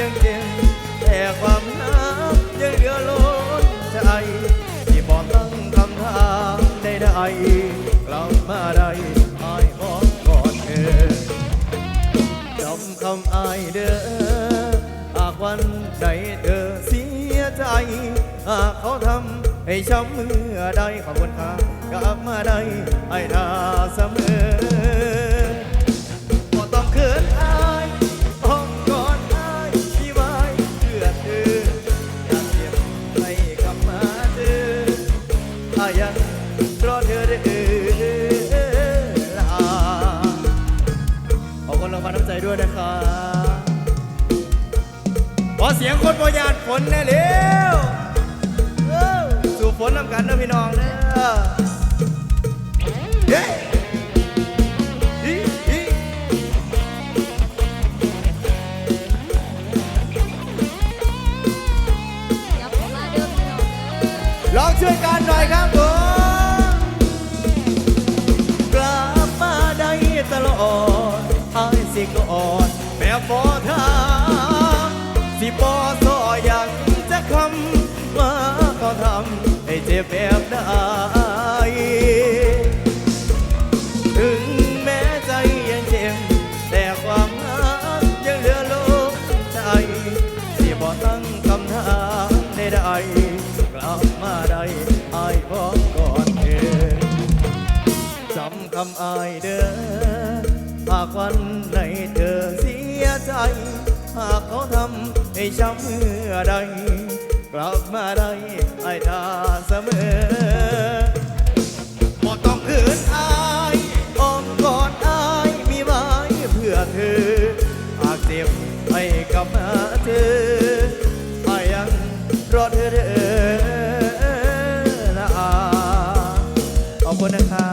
ยังเก่งแต่ความนักยังเหลือล้นใจที่บอกตั้งคำถามได้ได้กลับมาได้ไอ้บองก่อนเธอจำคำอายเด้อหากวันใดเธอเสียใจ หากเขาทำให้ช้ำเมื่อใดขอบคุณครักลับมาได้ไอ้ทาเสมอ อายังรอเธอได้เออลาขอบคุณรางวัลน้ำใจด้วยนะครับ ขอเสียงคนบยานฝนแน่เร็วสู่ฝนนำกันนะพี่น้องเด้อเย้ ช่วยกันหน่อยครับผมกลับมาได้ตลอดไอ้ายสิก็อ่อนแม่บอทางสิบอสอยังจะคำว่าเขาทำให้เจ็บแบบได้ถึงแม้ใจยังเจ็บแต่ความรักยังเหลือลมใจที่บ่ตั้งคำถามใดๆ คำอายเด้อหากวันไหนเธอเสียใจ หากเขาทำให้ช้ำเมื่อใด กลับมาได้ไอ้าเสมอบ่ต้องคืนอายอ้อมกอดอายมีไว้เพื่อเธอ หากเจ็บให้กลับมาเธอยังรอเธอด้นะอาขอบคุนะครับ